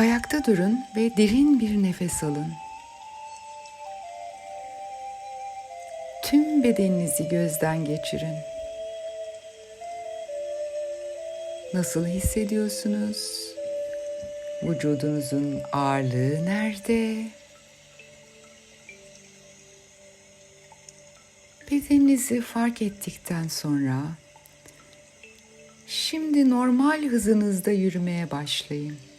Ayakta durun ve derin bir nefes alın. Tüm bedeninizi gözden geçirin. Nasıl hissediyorsunuz? Vücudunuzun ağırlığı nerede? Bedeninizi fark ettikten sonra şimdi normal hızınızda yürümeye başlayın.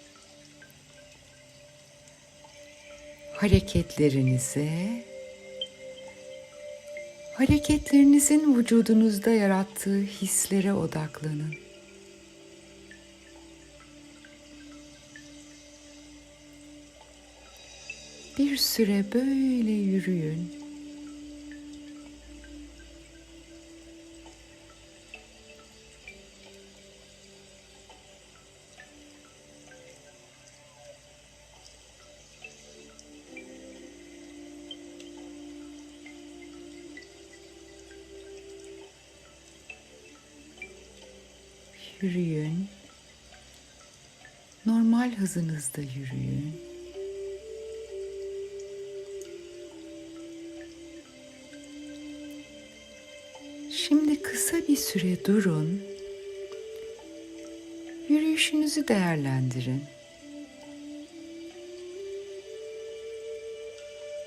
Hareketlerinize hareketlerinizin vücudunuzda yarattığı hislere odaklanın. Bir süre böyle yürüyün. Yürüyün. Normal hızınızda yürüyün. Şimdi kısa bir süre durun. Yürüyüşünüzü değerlendirin.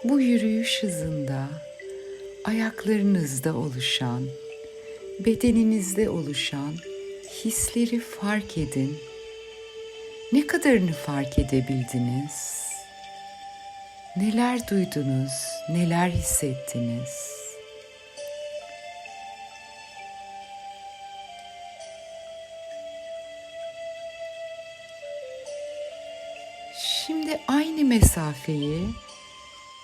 Bu yürüyüş hızında ayaklarınızda oluşan, bedeninizde oluşan hisleri fark edin. Ne kadarını fark edebildiniz? Neler duydunuz? Neler hissettiniz? Şimdi aynı mesafeyi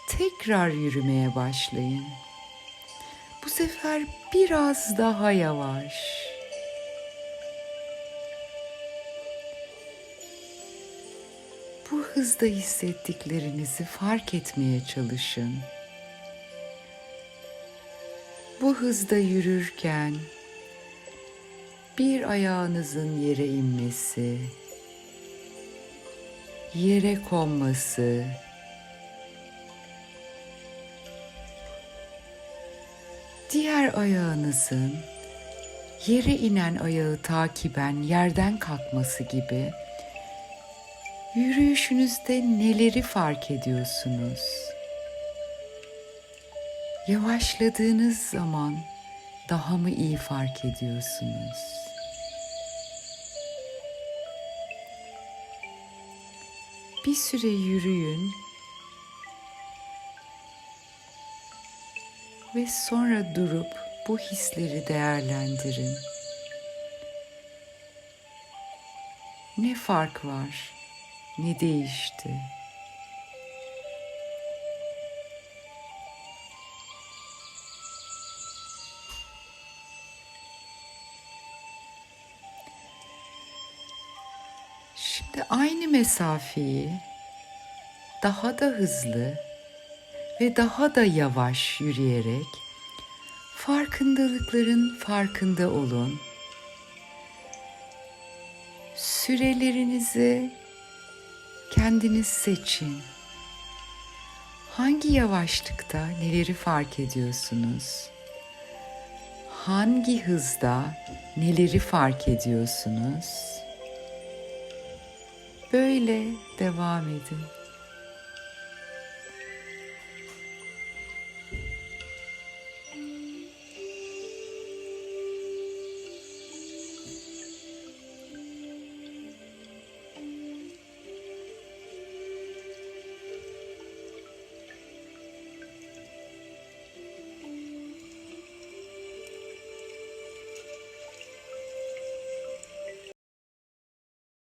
tekrar yürümeye başlayın. Bu sefer biraz daha yavaş. Bu hızda hissettiklerinizi fark etmeye çalışın. Bu hızda yürürken bir ayağınızın yere inmesi, yere konması, diğer ayağınızın yere inen ayağı takiben yerden kalkması gibi yürüyüşünüzde neleri fark ediyorsunuz? Yavaşladığınız zaman daha mı iyi fark ediyorsunuz? Bir süre yürüyün ve sonra durup bu hisleri değerlendirin. Ne fark var? Ne değişti? Şimdi aynı mesafeyi daha da hızlı ve daha da yavaş yürüyerek farkındalıkların farkında olun. Sürelerinizi kendiniz seçin. Hangi yavaşlıkta neleri fark ediyorsunuz? Hangi hızda neleri fark ediyorsunuz? Böyle devam edin.